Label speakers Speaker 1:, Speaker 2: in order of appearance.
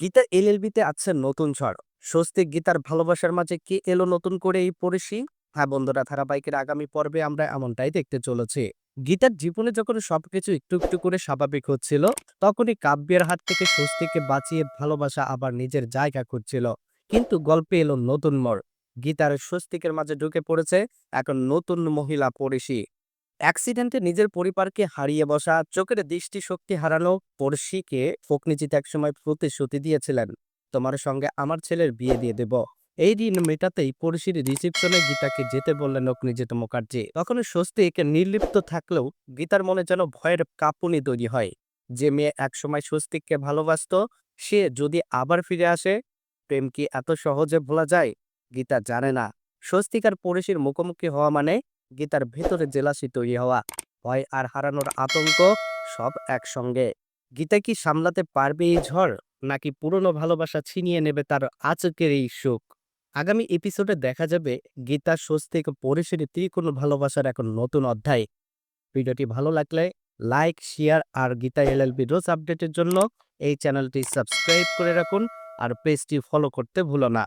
Speaker 1: গীতা এলএলবিতে আছে নতুন ঝড়। স্বস্তিক গীতার ভালোবাসার মাঝে কি এলো নতুন করে এই পড়শি হ্যাঁ বন্ধুরা, ধারাবাহিকের আগামী পর্বে আমরা এমনটাই দেখতে চলেছি। গীতার জীবনে যখন সবকিছু একটু একটু করে স্বাভাবিক হচ্ছিল, তখনই কাব্যের হাত থেকে স্বস্তিকে বাঁচিয়ে ভালোবাসা আবার নিজের জায়গা খুঁজছিল। কিন্তু গল্পে এলো নতুন মোড়। গীতার স্বস্তিকের মাঝে ঢুকে পড়েছে এখন নতুন মহিলা পড়শি অ্যাক্সিডেন্টে নিজের পরিবারকে হারিয়ে বসা, চোখের দৃষ্টিশক্তি হারানো পড়শিকে ফকনিজিৎ একসময় প্রতিশ্রুতি দিয়েছিলেন, তোমার সঙ্গে আমার ছেলের বিয়ে দিয়ে দেব। এই ঋণ মেটাতেই পড়শির রিসিপশনে গীতাকে যেতে বললেন অগ্নিজিৎ মুখার্জি। তখন স্বস্তিক নির্লিপ্ত থাকলেও গীতার মনে যেন ভয়ের কাঁপুনি তৈরি হয়। যে মেয়ে একসময় স্বস্তিককে ভালোবাসত, সে যদি আবার ফিরে আসে, প্রেম কি এত সহজে ভোলা যায়? গীতা জানে না। স্বস্তিকার পড়শির মুখোমুখি হওয়া মানে গীতার ভেতরে জেলাসি তৈরি হওয়া, ভয় আর হারানোর আতঙ্ক সব একসঙ্গে। গীতা কি সামলাতে পারবে এই ঝড়, নাকি পুরনো ভালোবাসা ছিনিয়ে নেবে তার আচকের এই সুখ? আগামী এপিসোডে দেখা যাবে গীতার স্বস্তিক পরিসের ত্রিকোণ ভালোবাসার এখন নতুন অধ্যায়। ভিডিওটি ভালো লাগলে লাইক, শেয়ার আর গীতা এলএলবি রোজ আপডেটের জন্য এই চ্যানেলটি সাবস্ক্রাইব করে রাখুন আর পেজটি ফলো করতে ভুলো না।